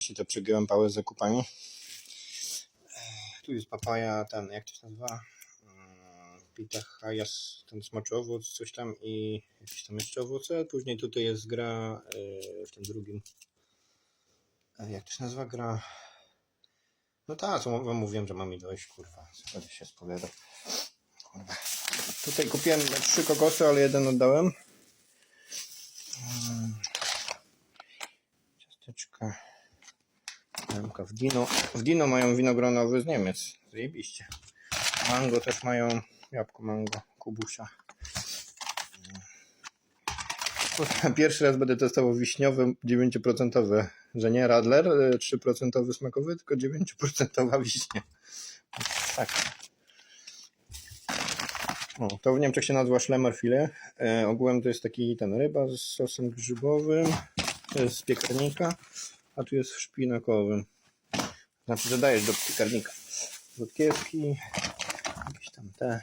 Jeśli to przegiąłem pałę z zakupami. Tu jest papaja, ten, jak to się nazywa? Mm, Pita hajas, ten smoczy owoc, coś tam i jakieś tam jeszcze owoce. Później tutaj jest gra yy, w tym drugim. e, Jak to się nazywa gra? No tak, co wam mówiłem, że mam mi dojść, kurwa. Będę się spowiadał. Kurwa. Tutaj kupiłem trzy kokosy, ale jeden oddałem. Mm. Ciasteczka. W Dino. W Dino mają winogronowy z Niemiec. Zajebiście. Mango też mają. Jabłko mango. Kubusia. Pierwszy raz będę testował wiśniowe 9%, że nie Radler y, 3% smakowy, tylko 9% wiśnia. Tak. O, to w Niemczech się nazywa Schlemmerfilet. E, ogółem to jest taki ten ryba z sosem grzybowym. Jest z piekarnika, a tu jest w szpinakowym. Znaczy, że dajesz do piekarnika. Rzodkiewki, jakieś tam te.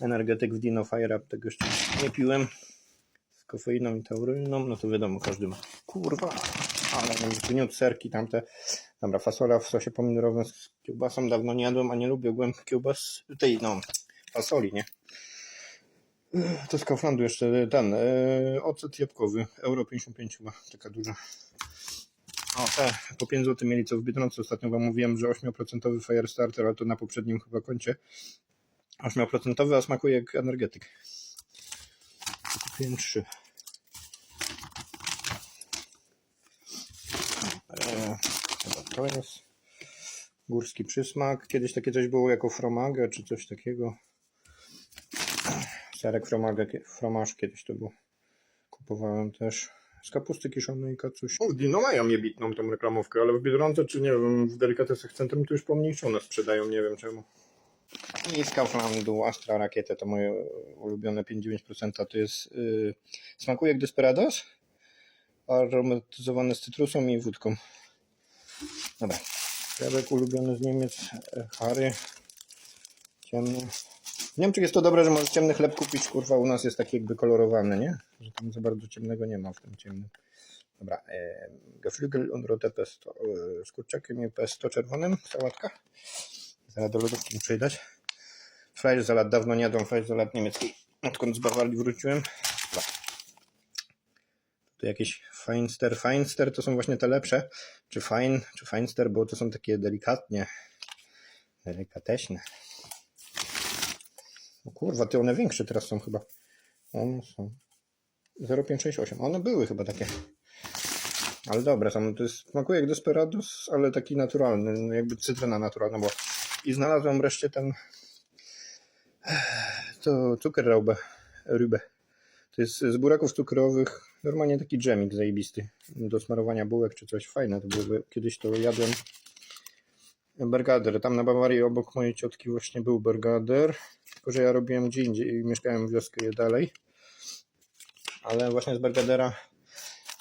Energetyk w Dino Fire Up, tego jeszcze nie piłem. Z kofeiną i tauryną, no to wiadomo, każdy ma. Kurwa, ale gniót, serki tamte. Dobra, fasola w sosie pomidorowym z kiełbasą dawno nie jadłem, a nie lubię ogółem kiełbas, tej no, fasoli, nie? To z Kauflandu jeszcze ten, e, ocet jabłkowy, euro 55 chyba, taka duża. O, te po 5 zł mieli co w Biedronce. Ostatnio wam mówiłem, że 8% Firestarter, ale to na poprzednim chyba koncie. 8%, a smakuje jak energetyk. Kupiłem 3. E, to jest górski przysmak. Kiedyś takie coś było jako fromage, czy coś takiego. Serek fromage, fromaż kiedyś to było. Kupowałem też. Z kapusty kiszonej kacuś. O, no mają jebitną tą reklamówkę, ale w Biedronce, czy nie wiem, w Delikatesach Centrum to już pomniejszone sprzedają, nie wiem czemu. I z Kauflandu Astra Rakietę, to moje ulubione 5,9% to jest, yy, smakuje jak Desperados, aromatyzowane z cytrusą i wódką. Dobra, chlebek ulubiony z Niemiec, e, Harry, ciemny. W Niemczech jest to dobre, że możesz ciemny chleb kupić, kurwa, u nas jest taki jakby kolorowany, nie? Że tam za bardzo ciemnego nie ma w tym ciemnym. Dobra, e, Geflügel und rote pesto, e, z kurczakiem i pesto czerwonym, sałatka. Zaraz do lodówki muszę dać. Fleischsalat, dawno nie jadłem fleischsalat niemiecki, odkąd z Bawarii wróciłem. Dobra. Tu jakieś Feinster, Feinster to są właśnie te lepsze, czy Fein, czy Feinster, bo to są takie delikatnie, delikateśne. O kurwa, ty one większe teraz są chyba. One są 0,568. One były chyba takie. Ale dobre są. To jest, smakuje jak Desperados, ale taki naturalny, no jakby cytryna naturalna była. I znalazłem wreszcie ten to cukerraube, rybę. To jest z buraków cukrowych, normalnie taki dżemik zajebisty do smarowania bułek czy coś. Fajne to byłoby. Kiedyś to jadłem. Bergader. Tam na Bawarii obok mojej ciotki właśnie był Bergader. Tylko, że ja robiłem gdzie indziej i mieszkałem wioskę je dalej. Ale właśnie z Bergadera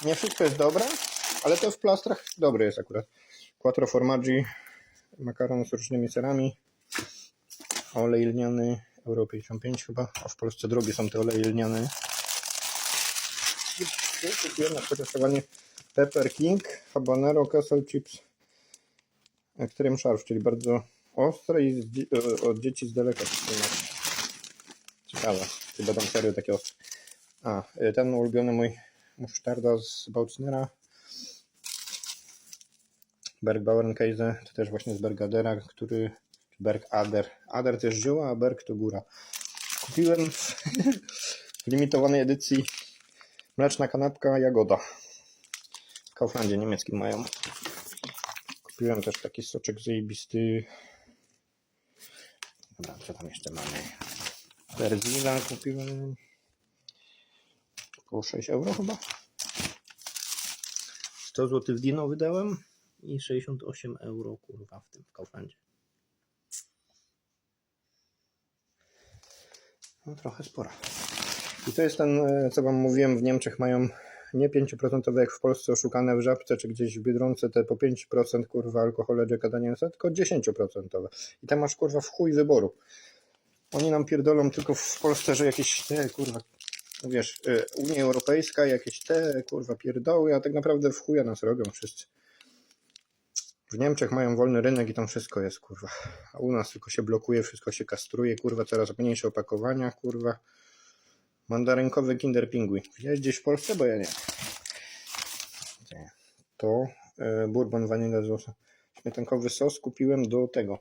nie wszystko jest dobre, ale to w plastrach dobre jest akurat. Quattro formaggi, makaron z różnymi serami, olej lniany, euro 55 chyba, a w Polsce drogie są te oleje lniane. Kupiłem na przetestowanie Pepper King, Habanero, Castle Chips, Extreme Sharp, czyli bardzo ostre i e, od dzieci z daleka. Ciekawe, chyba tam serio takie ostre. A, y, ten ulubiony mój musztarda z Bautzner'a. Bergbauernkäse, to też właśnie z Bergadera, który Berg Ader. To jest żyła, a Berg to góra. Kupiłem w, w limitowanej edycji mleczna kanapka jagoda. W Kauflandzie niemieckim mają. Kupiłem też taki soczek zajebisty. Dobra, co tam jeszcze mamy? Perzila kupiłem. Około 6 euro chyba. 100 zł w Dino wydałem i 68 euro kurwa w tym w Kauflandzie. No trochę sporo. I to jest ten, e, co wam mówiłem, w Niemczech mają nie 5% jak w Polsce oszukane w Żabce czy gdzieś w Biedronce te po 5% kurwa alkohole Jacka Danielsa, tylko 10%. I tam masz kurwa w chuj wyboru. Oni nam pierdolą tylko w Polsce, że jakieś te kurwa, wiesz, y, Unia Europejska, jakieś te kurwa pierdoły, a tak naprawdę w chuja nas robią wszyscy. W Niemczech mają wolny rynek i tam wszystko jest, kurwa. A u nas tylko się blokuje, wszystko się kastruje, kurwa, coraz mniejsze opakowania, kurwa. Mandarynkowy Kinder Pingui. Widziałeś gdzieś w Polsce? Bo ja nie. To e, bourbon vanilla z. Śmietankowy sos kupiłem do tego.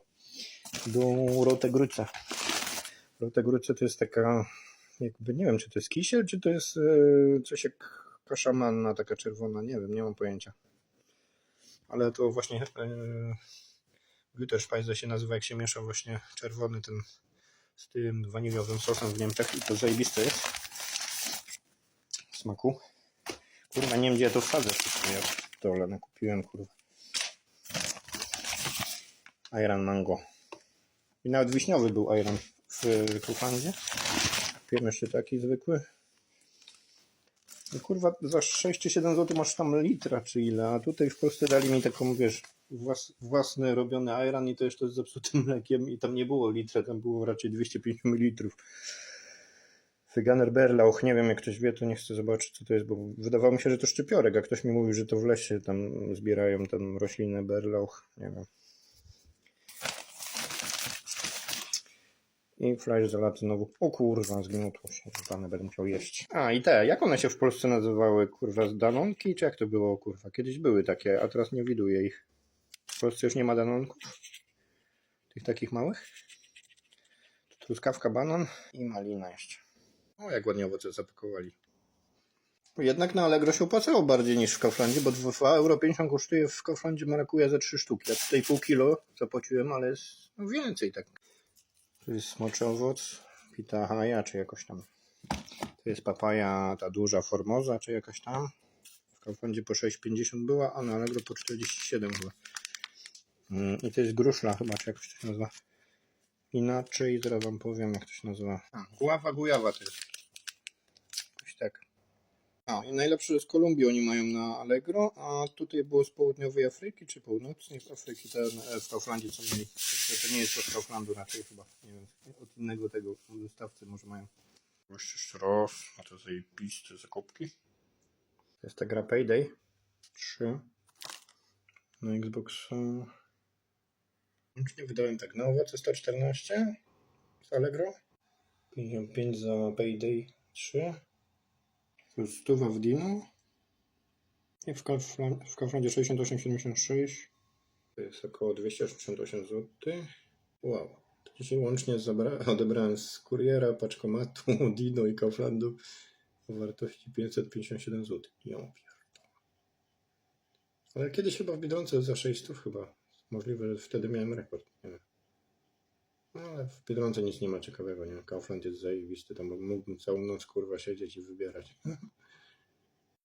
Do rotegruca. Rotegruce to jest taka, jakby nie wiem, czy to jest kisiel, czy to jest e, coś jak kasza manna, taka czerwona. Nie wiem, nie mam pojęcia. Ale to właśnie e, Güterspeise się nazywa, jak się miesza właśnie czerwony ten z tym waniliowym sosem w Niemczech i to zajebiste jest smaku. Kurwa, nie wiem gdzie ja to wsadzę wszystko, ja to ale kupiłem, kurwa. Iron Mango. I nawet wiśniowy był Iron w Kauflandzie. Kupiłem jeszcze taki zwykły. I kurwa, za 6 czy 7 zł masz tam litra czy ile, a tutaj w Polsce dali mi taką, wiesz, włas, własny robiony Iron i to jeszcze z zepsutym mlekiem i tam nie było litra, tam było raczej 250 ml. Fyganer Berlauch, nie wiem jak ktoś wie, to nie chcę zobaczyć co to jest, bo wydawało mi się, że to szczypiorek, a ktoś mi mówił, że to w lesie tam zbierają tam roślinę Berlauch, nie wiem. I flash zalaty znowu. O kurwa, zgniotło się. Zwane będę musiał jeść. A i te, jak one się w Polsce nazywały? Kurwa, z danonki? Czy jak to było? Kurwa, kiedyś były takie, a teraz nie widuję ich. W Polsce już nie ma danonków? Tych takich małych? Truskawka, banan i malina jeszcze. O, jak ładnie owoce zapakowali. Jednak na Allegro się opłacało bardziej niż w Kauflandzie, bo 2,50 euro kosztuje w Kauflandzie marakuja za 3 sztuki. Ja tutaj pół kilo zapłaciłem, ale jest no, więcej tak. To jest smoczy owoc, pitahaya, czy jakoś tam. To jest papaja, ta duża formoza, czy jakaś tam. W Kauflandzie po 6,50 była, a na Allegro po 47 chyba. Mm, I to jest gruszla chyba, czy jakoś to się nazywa. Inaczej, zaraz wam powiem, jak to się nazywa. A, guława, gujawa to jest. A, i najlepsze z Kolumbii oni mają na Allegro, a tutaj było z południowej Afryki, czy północnej Afryki, ten e, w Kauflandzie co mieli. To, to nie jest od Kauflandu raczej chyba, nie wiem, od innego tego dostawcy może mają. Jeszcze raz, a to zajebiste zakupki. To jest ta gra Payday 3 na Xbox. Łącznie wydałem tak na owoce 114 z Allegro, 55 za Payday 3. Jest stuwa w Dino. I w, Kaufland, w Kauflandzie 68,76. To jest około 288 zł. Wow. To dzisiaj łącznie odebrałem z kuriera, paczkomatu, Dino i Kauflandu o wartości 557 zł. Ja pierdolę. Ale kiedyś chyba w Biedronce za 600 chyba. Możliwe, że wtedy miałem rekord. Nie wiem. Ale w Biedronce nic nie ma ciekawego, nie? Kaufland jest zajebisty, tam mógłbym całą noc kurwa siedzieć i wybierać.